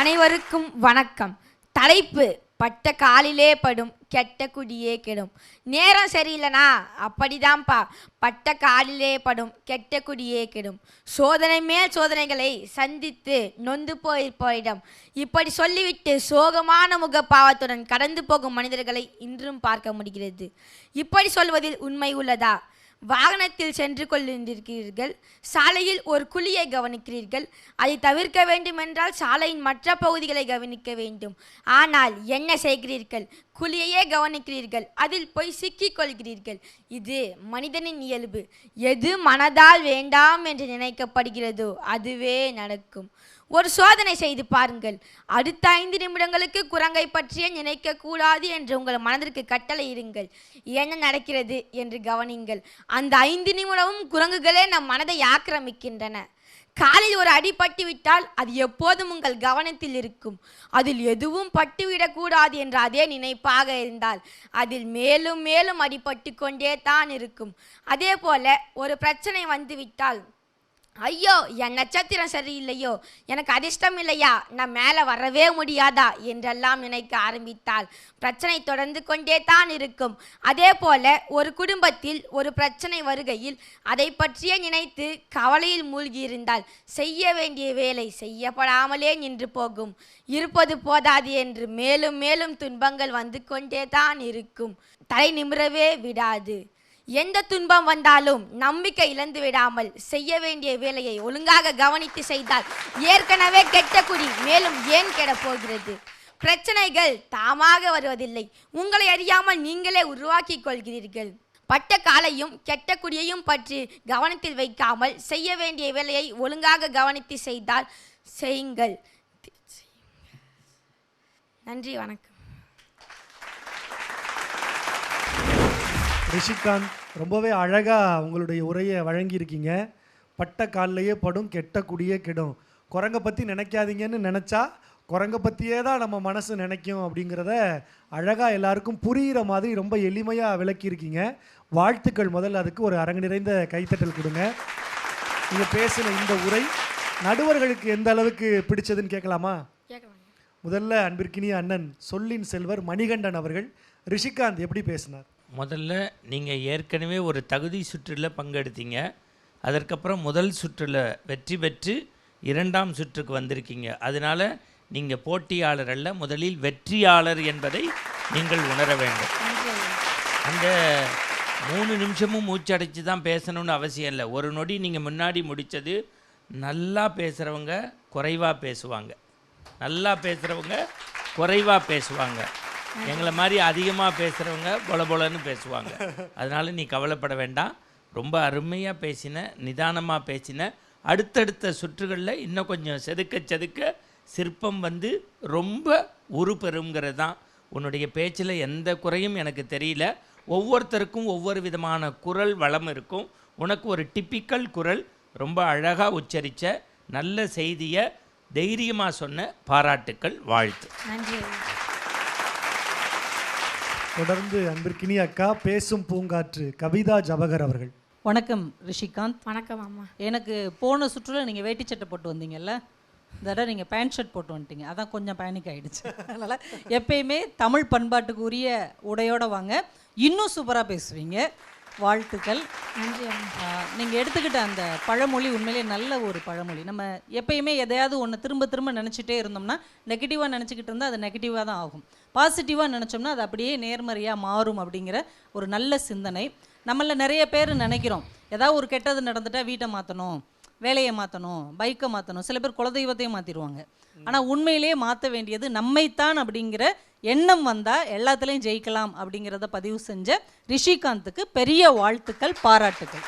அனைவருக்கும் வணக்கம். தலைப்பு பட்ட காலிலே படும் கெட்ட குடியே கெடும். நேரம் சரியில்லைனா அப்படிதான்ப்பா. பட்ட காலிலே படும் கெட்ட குடியே கெடும். சோதனை மேல் சோதனைகளை சந்தித்து நொந்து போயிருப்போரிடம். இப்படி சொல்லிவிட்டு சோகமான முகப்பாவத்துடன் கடந்து போகும் மனிதர்களை இன்றும் பார்க்க முடிகிறது. இப்படி சொல்வதில் உண்மை உள்ளதா? வாகனத்தில் சென்று கொண்டிருக்கிறீர்கள் சாலையில் ஒரு குழியை கவனிக்கிறீர்கள் அதை தவிர்க்க வேண்டுமென்றால் சாலையின் மற்ற பகுதிகளை கவனிக்க வேண்டும். ஆனால் என்ன செய்கிறீர்கள்? குழியையே கவனிக்கிறீர்கள். அதில் போய் சிக்கிக் கொள்கிறீர்கள் இது மனிதனின் இயல்பு. எது மனதால் வேண்டாம் என்று நினைக்கப்படுகிறதோ அதுவே நடக்கும். ஒரு சோதனை செய்து பாருங்கள். அடுத்த ஐந்து நிமிடங்களுக்கு குரங்கை பற்றியே நினைக்க கூடாது என்று உங்கள் மனதிற்கு கட்டளை இருங்கள் என்ன நடக்கிறது என்று கவனிங்கள். அந்த ஐந்து நிமிடமும் குரங்குகளே நம் மனதை ஆக்கிரமிக்கின்றன. காலில் ஒரு அடி பட்டு விட்டால் அது எப்போதும் உங்கள் கவனத்தில் இருக்கும். அதில் எதுவும் பட்டுவிடக்கூடாது என்ற அதே நினைப்பாக இருந்தால் அதில் மேலும் மேலும் அடிபட்டு கொண்டே தான் இருக்கும். அதே போல ஒரு பிரச்சனை வந்துவிட்டால் ஐயோ என் நட்சத்திரம் சரியில்லையோ? எனக்கு அதிர்ஷ்டம் இல்லையா? நான் மேலே வரவே முடியாதா? என்றெல்லாம் நினைக்க ஆரம்பித்தால் பிரச்சனை தொடர்ந்து கொண்டே தான் இருக்கும். அதே போல ஒரு குடும்பத்தில் ஒரு பிரச்சனை வருகையில் அதை பற்றியே நினைத்து கவலையில் மூழ்கியிருந்தால் செய்ய வேண்டிய வேலை செய்யப்படாமலே நின்று போகும். இருப்பது போதாது என்று மேலும் மேலும் துன்பங்கள் வந்து கொண்டே தான் இருக்கும். தலை நிமிரவே விடாது. எந்த துன்பம் வந்தாலும் நம்பிக்கை இழந்து விடாமல் செய்ய வேண்டிய வேலையை ஒழுங்காக கவனித்து செய்தால் ஏற்கனவே கெட்ட குடி மேலும் ஏன் கெடப் போகிறது? பிரச்சனைகள் தாமாக வருவதில்லை. உங்களை அறியாமல் நீங்களே உருவாக்கி கொள்கிறீர்கள். பட்ட காலையும் கெட்ட குடியையும் பற்றி கவனத்தில் வைக்காமல் செய்ய வேண்டிய வேலையை ஒழுங்காக கவனித்து செய்தால் செய்யுங்கள். நன்றி வணக்கம். ரிஷிகாந்த் ரொம்பவே அழகாக உங்களுடைய உரையை வழங்கியிருக்கீங்க. பட்ட கால்லையே படும் கெட்ட குடியே கெடும். குரங்க பற்றி நினைக்காதீங்கன்னு நினச்சா குரங்க பற்றியே தான் நம்ம மனசு நினைக்கும் அப்படிங்கிறத அழகாக எல்லாருக்கும் புரிகிற மாதிரி ரொம்ப எளிமையாக விளக்கியிருக்கீங்க. வாழ்த்துக்கள் முதல்ல அதுக்கு ஒரு அரங்கு நிறைந்த கைத்தட்டல் கொடுங்க. நீங்கள் பேசின இந்த உரை நடுவர்களுக்கு எந்த அளவுக்கு பிடிச்சதுன்னு கேட்கலாமா? கேட்கலாம் முதல்ல அன்பிற்கினிய அண்ணன் சொல்லின் செல்வர் மணிகண்டன் அவர்கள் ரிஷிகாந்த் எப்படி பேசினார்? முதல்ல நீங்கள் ஏற்கனவே ஒரு தகுதி சுற்றில் பங்கெடுத்தீங்க. அதற்கப்புறம் முதல் சுற்றில் வெற்றி பெற்று இரண்டாம் சுற்றுக்கு வந்திருக்கீங்க. அதனால் நீங்கள் போட்டியாளர் அல்ல முதலில் வெற்றியாளர் என்பதை நீங்கள் உணர வேண்டும். அந்த மூணு நிமிஷமும் மூச்சடைச்சு தான் பேசணும்னு அவசியம் இல்லை. ஒரு நொடி நீங்கள் முன்னாடி முடித்தது நல்லா பேசுகிறவங்க குறைவாக பேசுவாங்க. நல்லா பேசுகிறவங்க குறைவாக பேசுவாங்க. எங்களை மாதிரி அதிகமாக பேசுகிறவங்க பொல பொலன்னு பேசுவாங்க. அதனால் நீ கவலைப்பட வேண்டாம். ரொம்ப அருமையாக பேசின நிதானமாக பேசின அடுத்தடுத்த சுற்றுகளில் இன்னும் கொஞ்சம் செதுக்க செதுக்க சிற்பம் வந்து ரொம்ப உருப்பெறுங்கிறது தான் உன்னுடைய பேச்சில் எந்த குறையும் எனக்கு தெரியல. ஒவ்வொருத்தருக்கும் ஒவ்வொரு விதமான குரல் வளம் இருக்கும். உனக்கு ஒரு டிப்பிக்கல் குரல் ரொம்ப அழகாக உச்சரித்த நல்ல செய்தியை தைரியமாக சொன்ன பாராட்டுக்கள் வாழ்த்து. நன்றி. தொடர்ந்து அன்பிற்கினிய அக்கா பேசும் பூங்காற்று கவிதா ஜபகர் அவர்கள். வணக்கம் ரிஷிகாந்த். வணக்கம் அம்மா. எனக்கு போன சுற்றுல நீங்கள் வேட்டி சட்டை போட்டு வந்தீங்கல்ல? இந்த தடவை நீங்கள் பேண்ட் ஷர்ட் போட்டு வந்துட்டீங்க. அதான் கொஞ்சம் பேனிக் ஆகிடுச்சு அதனால் எப்பயுமே தமிழ் பண்பாட்டுக்கு உரிய உடையோட வாங்க. இன்னும் சூப்பராக பேசுவீங்க. வாழ்த்துக்கள். நன்றி நீங்கள் எடுத்துக்கிட்ட அந்த பழமொழி உண்மையிலே நல்ல ஒரு பழமொழி. நம்ம எப்பயுமே எதையாவது ஒன்று திரும்ப திரும்ப நினச்சிட்டே இருந்தோம்னா நெகட்டிவாக நினச்சிக்கிட்டு இருந்தால் அது நெகட்டிவாக தான் ஆகும். பாசிட்டிவாக நினச்சோம்னா அது அப்படியே நேர்மறையாக மாறும் அப்படிங்கிற ஒரு நல்ல சிந்தனை. நம்மள நிறைய பேர் நினைக்கிறோம். ஏதாவது ஒரு கெட்டது நடந்துட்டா வீட்டை மாற்றணும் வேலையை மாற்றணும் பைக்கை மாற்றணும் சில பேர் குலதெய்வத்தையும் மாற்றிடுவாங்க ஆனால் உண்மையிலேயே மாற்ற வேண்டியது நம்மைத்தான் அப்படிங்கிற எண்ணம் வந்தால் எல்லாத்துலேயும் ஜெயிக்கலாம் அப்படிங்கிறத பதிவு செஞ்ச ரிஷிகாந்துக்கு பெரிய வாழ்த்துக்கள் பாராட்டுக்கள்.